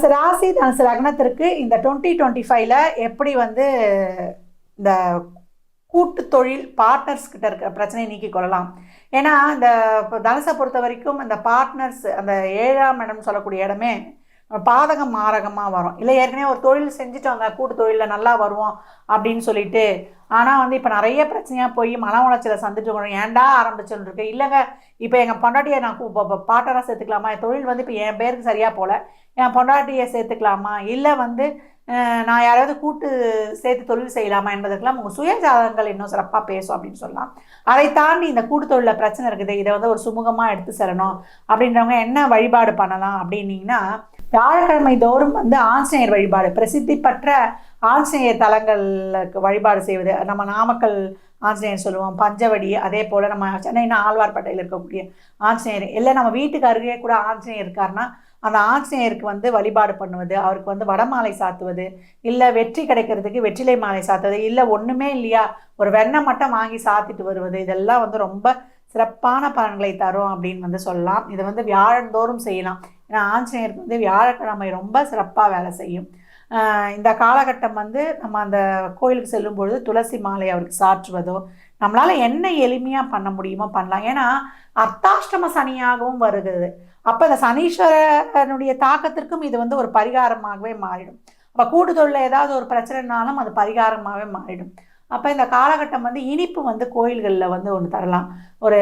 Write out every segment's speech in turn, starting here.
ராசி தனுசு லக்னத்திற்கு இந்த டுவெண்ட்டி டுவெண்ட்டி ஃபைவ்ல எப்படி வந்து இந்த கூட்டு தொழில் பார்ட்னர்ஸ் கிட்ட இருக்கிற பிரச்சனையை நீக்கி கொள்ளலாம். ஏன்னா இந்த தனுசை பொறுத்த வரைக்கும் இந்த பார்ட்னர்ஸ் அந்த ஏழாம் இடம் சொல்லக்கூடிய இடமே பாதகம் மாரகமாக வரும். இல்லை ஏற்கனவே ஒரு தொழில் செஞ்சுட்டோங்க கூட்டு தொழிலில் நல்லா வருவோம் அப்படின்னு சொல்லிட்டு. ஆனால் வந்து இப்போ நிறைய பிரச்சனையாக போய் மன உளைச்சலை சந்திட்டு வரணும் ஏன்டா ஆரம்பிச்சுன்னு இருக்கு. இல்லைங்க இப்போ எங்கள் பொண்டாட்டியை நான் பாட்டராக சேர்த்துக்கலாமா? என் தொழில் வந்து இப்போ என் பேருக்கு சரியாக போகல. என் பொண்டாட்டியை சேர்த்துக்கலாமா? இல்லை வந்து நான் யாராவது கூட்டு சேர்த்து தொழில் செய்யலாமா என்பதற்கெல்லாம் உங்கள் சுய ஜாதகங்கள் இன்னும் சிறப்பாக பேசும் அப்படின்னு சொல்லலாம். அதை தாண்டி இந்த கூட்டு தொழிலில் பிரச்சனை இருக்குது. இதை வந்து ஒரு சுமூகமாக எடுத்து செல்லணும். அப்படின்றவங்க என்ன வழிபாடு பண்ணலாம் அப்படின்னீங்கன்னா வியாழக்கிழமை தோறும் வந்து ஆஞ்சநேயர் வழிபாடு பிரசித்தி பெற்ற ஆஞ்சநேயர் தலங்களுக்கு வழிபாடு செய்வது. நம்ம நாமக்கல் ஆஞ்சநேயர் சொல்லுவோம் பஞ்சவடி அதே போல் நம்ம சென்னைனா ஆழ்வார்பேட்டையில் இருக்கக்கூடிய ஆஞ்சநேயர். இல்லை நம்ம வீட்டுக்கு அருகே கூட ஆஞ்சநேயர் இருக்காருன்னா அந்த ஆஞ்சநேயருக்கு வந்து வழிபாடு பண்ணுவது அவருக்கு வந்து வடமாலை சாத்துவது இல்லை வெற்றி கிடைக்கிறதுக்கு வெற்றிலை மாலை சாத்துவது இல்லை ஒன்றுமே இல்லையா ஒரு வெண்ணெய் மட்டும் வாங்கி சாத்திட்டு வருவது இதெல்லாம் வந்து ரொம்ப சிறப்பான பலன்களை தரும் அப்படின்னு வந்து சொல்லலாம். இதை வந்து வியாழந்தோறும் செய்யலாம். ஏன்னா ஆஞ்சநேயருக்கு வந்து வியாழக்கிழமை ரொம்ப சிறப்பாக வேலை செய்யும். இந்த காலகட்டம் வந்து நம்ம அந்த கோயிலுக்கு செல்லும் பொழுது துளசி மாலை அவருக்கு சாற்றுவதோ நம்மளால் என்ன எளிமையாக பண்ண முடியுமோ பண்ணலாம். ஏன்னா அர்த்தாஷ்டம சனியாகவும் வருகிறது. அப்போ இந்த சனீஸ்வரனுடைய தாக்கத்திற்கும் இது வந்து ஒரு பரிகாரமாகவே மாறிடும். அப்போ கூடுதொழில் ஏதாவது ஒரு பிரச்சனைனாலும் அது பரிகாரமாகவே மாறிடும். அப்போ இந்த காலகட்டம் வந்து இனிப்பு வந்து கோயில்களில் வந்து ஒன்று தரலாம். ஒரு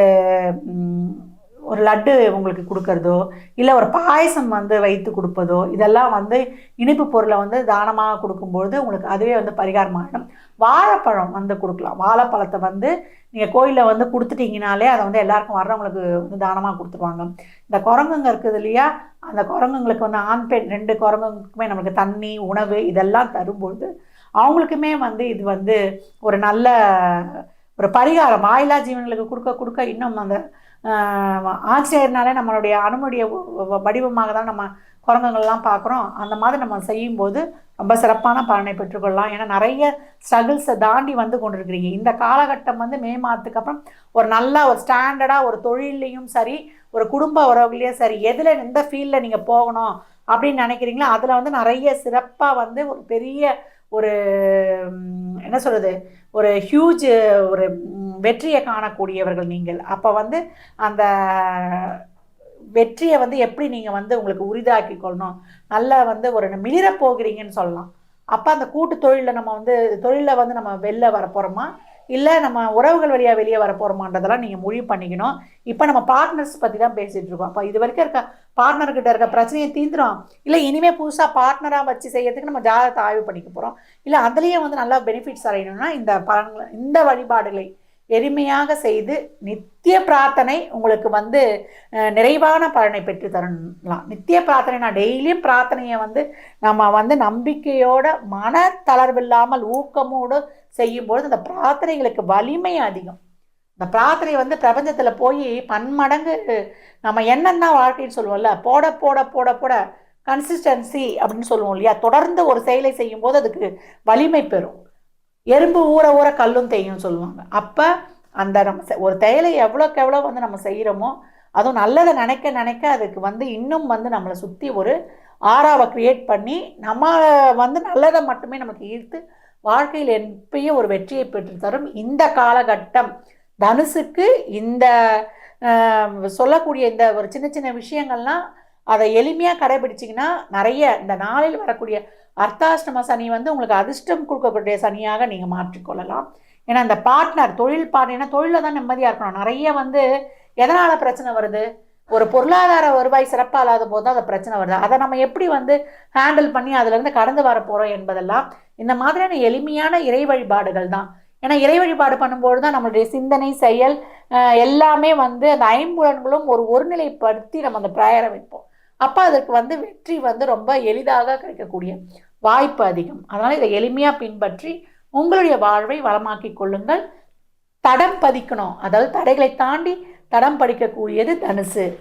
ஒரு லட்டு உங்களுக்கு கொடுக்கறதோ இல்லை ஒரு பாயசம் வந்து வைத்து கொடுப்பதோ இதெல்லாம் வந்து இனிப்பு பொருளை வந்து தானமாக கொடுக்கும்பொழுது உங்களுக்கு அதுவே வந்து பரிகாரமாகிடும் வாழைப்பழம் வந்து கொடுக்கலாம். வாழைப்பழத்தை வந்து நீங்கள் கோயிலில் வந்து கொடுத்துட்டீங்கனாலே அதை வந்து எல்லாருக்கும் வர்றவங்களுக்கு வந்து தானமாக கொடுத்துருவாங்க. இந்த குரங்குங்க இருக்குது இல்லையா? அந்த குரங்குங்களுக்கு வந்து ஆண் பெண் ரெண்டு குரங்குக்குமே நம்மளுக்கு தண்ணி உணவு இதெல்லாம் தரும்பொழுது அவங்களுக்குமே வந்து இது வந்து ஒரு நல்ல ஒரு பரிகாரம். ஆயிலா ஜீவன்களுக்கு கொடுக்க கொடுக்க இன்னும் அந்த ஆஹ், நம்மளுடைய அனுமதிய வடிவமாக தான் நம்ம குரங்குகள்லாம் பார்க்குறோம். அந்த மாதிரி நம்ம செய்யும்போது ரொம்ப சிறப்பான பலனை பெற்றுக்கொள்ளலாம். ஏன்னா நிறைய ஸ்ட்ரகிள்ஸை தாண்டி வந்து கொண்டிருக்கிறீங்க. இந்த காலகட்டம் வந்து மே மாதத்துக்கு அப்புறம் ஒரு நல்ல ஒரு ஸ்டாண்டர்டாக ஒரு தொழிலையும் சரி ஒரு குடும்ப உறவுலேயும் சரி எதில் எந்த ஃபீல்டில் நீங்கள் போகணும் அப்படின்னு நினைக்கிறீங்களோ அதில் வந்து நிறைய சிறப்பாக வந்து ஒரு பெரிய ஒரு என்ன சொல்கிறது ஒரு ஹியூஜ் ஒரு வெற்றியை காணக்கூடியவர்கள் நீங்கள். அப்போ வந்து அந்த வெற்றியை வந்து எப்படி நீங்கள் வந்து உங்களுக்கு உரிதாக்கி கொள்ளணும்? நல்லா வந்து ஒரு மிளிர போகிறீங்கன்னு சொல்லலாம். அப்போ அந்த கூட்டு தொழிலில் நம்ம வந்து தொழிலில் வந்து நம்ம வெளில வர போகிறோமா இல்லை நம்ம உறவுகள் வழியாக வெளியே வர போகிறோமான்றதெல்லாம் நீங்கள் முடிவு பண்ணிக்கணும். இப்போ நம்ம பார்ட்னர்ஸ் பற்றி தான் பேசிகிட்டு இருக்கோம். அப்போ இது வரைக்கும் இருக்க பார்ட்னர்கிட்ட இருக்க பிரச்சனையை தீந்துரும். இல்லை இனிமேல் புதுசாக பார்ட்னராக வச்சு செய்யறதுக்கு நம்ம ஜாதகத்தை ஆய்வு பண்ணிக்க போகிறோம் இல்லை அதுலேயே வந்து நல்லா பெனிஃபிட்ஸ் அடையணும்னா இந்த பலன்கள் இந்த வழிபாடுகளை எளிமையாக செய்து நித்திய பிரார்த்தனை உங்களுக்கு வந்து நிறைவான பலனை பெற்று தரலாம். நித்திய பிரார்த்தனை நான் டெய்லியும் பிரார்த்தனையை வந்து நம்ம வந்து நம்பிக்கையோட மன தளர்வில்லாமல் ஊக்கமோடு செய்யும்பொழுது அந்த பிரார்த்தனைகளுக்கு வலிமை அதிகம். இந்த பிரார்த்தனை வந்து பிரபஞ்சத்தில் போய் பன்மடங்கு நம்ம என்னென்ன வாழ்க்கைன்னு சொல்லுவோம்ல போட போட போட போட கன்சிஸ்டன்சி அப்படின்னு சொல்லுவோம் இல்லையா? தொடர்ந்து ஒரு செயலை செய்யும்போது அதுக்கு வலிமை பெறும். எறும்பு ஊற ஊற கல்லும் தேயும் சொல்லுவாங்க. அப்போ அந்த நம்ம செ- ஒரு செயலை எவ்வளோக்கு எவ்வளோ வந்து நம்ம செய்கிறோமோ அதுவும் நல்லதை நினைக்க நினைக்க அதுக்கு வந்து இன்னும் வந்து நம்மளை சுற்றி ஒரு ஆறாவை க்ரியேட் பண்ணி நம்ம வந்து நல்லதை மட்டுமே நமக்கு ஈர்த்து வாழ்க்கையில் எப்பயும் ஒரு வெற்றியை பெற்று தரும். இந்த காலகட்டம் தனுசுக்கு இந்த சொல்லக்கூடிய இந்த ஒரு சின்ன சின்ன விஷயங்கள்லாம் அதை எளிமையாக கடைபிடிச்சிங்கன்னா நிறைய இந்த நாளில் வரக்கூடிய அர்த்தாஷ்டம சனி வந்து உங்களுக்கு அதிர்ஷ்டம் கொடுக்கக்கூடிய சனியாக நீங்கள் மாற்றிக்கொள்ளலாம் ஏன்னா இந்த பார்ட்னர் தொழில் பார்ட்னர் தொழிலில் தான் நிம்மதியாக இருக்கணும். நிறைய வந்து எதனால் பிரச்சனை வருது? ஒரு பொருளாதார வருவாய் சிறப்பாக இல்லாத போது தான் அந்த பிரச்சனை வருது. அதை நம்ம எப்படி வந்து ஹேண்டில் பண்ணி அதுலேருந்து கடந்து வர போகிறோம் என்பதெல்லாம் இந்த மாதிரியான எளிமையான இறை வழிபாடுகள் தான். ஏன்னா இறை வழிபாடு பண்ணும்போது தான் நம்மளுடைய சிந்தனை செயல் எல்லாமே வந்து அந்த ஐம்புலன்களும் ஒரு ஒருநிலைப்படுத்தி நம்ம அந்த பிரயரம் வைப்போம். அப்போ அதற்கு வந்து வெற்றி வந்து ரொம்ப எளிதாக கிடைக்கக்கூடிய வாய்ப்பு அதிகம். அதனால் இதை எளிமையாக பின்பற்றி உங்களுடைய வாழ்வை வளமாக்கி கொள்ளுங்கள். தடம் பதிக்கணும். அதாவது தடைகளை தாண்டி தடம் படிக்கக்கூடியது தனுசு.